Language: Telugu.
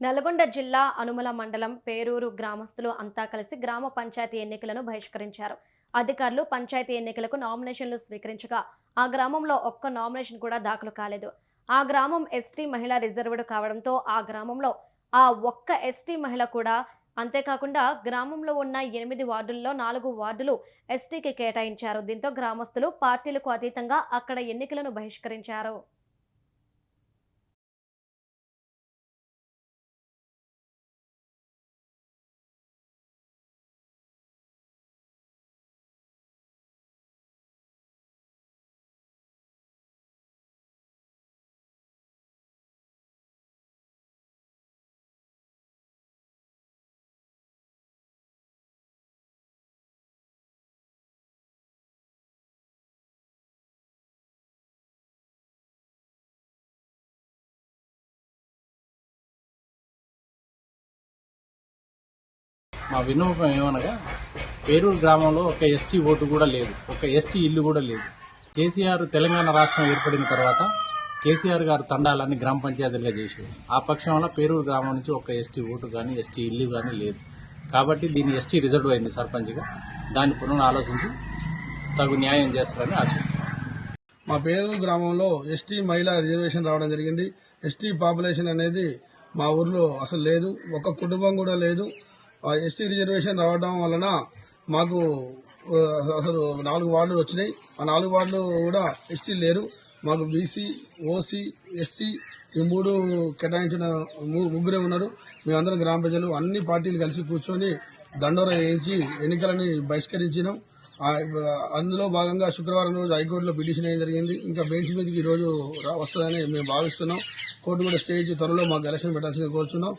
నల్గొండ జిల్లా అనుమల మండలం పేరూరు గ్రామస్తులు అంతా కలిసి గ్రామ పంచాయతీ ఎన్నికలను బహిష్కరించారు. అధికారులు పంచాయతీ ఎన్నికలకు నామినేషన్లు స్వీకరించగా ఆ గ్రామంలో ఒక్క నామినేషన్ కూడా దాఖలు కాలేదు. ఆ గ్రామం ఎస్టీ మహిళ రిజర్వ్డ్ కావడంతో ఆ గ్రామంలో ఆ ఒక్క ఎస్టీ మహిళ కూడా అంతేకాకుండా గ్రామంలో ఉన్న ఎనిమిది వార్డుల్లో నాలుగు వార్డులు ఎస్టీకి కేటాయించారు. దీంతో గ్రామస్తులు పార్టీలకు అతీతంగా అక్కడ ఎన్నికలను బహిష్కరించారు. మా విన్నపం ఏమనగా పేరూరు గ్రామంలో ఒక ఎస్టీ ఓటు కూడా లేదు ఒక ఎస్టీ ఇల్లు కూడా లేదు. కేసీఆర్ తెలంగాణ రాష్ట్రం ఏర్పడిన తర్వాత కేసీఆర్ గారు తండాలన్నీ గ్రామ పంచాయతీలుగా చేశారు. ఆ వల్ల పేరూరు గ్రామం నుంచి ఒక ఎస్టీ ఓటు కానీ ఎస్టీ ఇల్లు కానీ లేదు. కాబట్టి దీన్ని ఎస్టీ రిజర్వ్ అయింది సర్పంచ్గా. దాన్ని పునః ఆలోచించి తగు న్యాయం చేస్తారని ఆశిస్తున్నాను మా పేరు గ్రామంలో ఎస్టీ మహిళా రిజర్వేషన్ రావడం జరిగింది. ఎస్టీ పాపులేషన్ అనేది మా ఊర్లో అసలు లేదు. ఒక కుటుంబం కూడా లేదు. ఎస్టీ రిజర్వేషన్ రావడం వలన మాకు అసలు నాలుగు వార్డులు వచ్చినాయి. ఆ నాలుగు వార్డులు కూడా ఎస్టీ లేరు. మాకు బీసీ ఓసీ ఎస్సీ ఈ మూడు కేటాయించిన ముగ్గురే ఉన్నారు. మేమందరం గ్రామ ప్రజలు అన్ని పార్టీలు కలిసి కూర్చొని దండోర వేయించి ఎన్నికలని బహిష్కరించినాం. అందులో భాగంగా శుక్రవారం రోజు హైకోర్టులో పిటిషన్ వేయడం జరిగింది. ఇంకా బెంచ్ మీదకి ఈరోజు రోజు రా- వస్తుందని మేము భావిస్తున్నాం. కోర్టు కూడా స్టే ఇచ్చి త్వరలో మాకు ఎలక్షన్ పెట్టాల్సింది కోరుచున్నాం.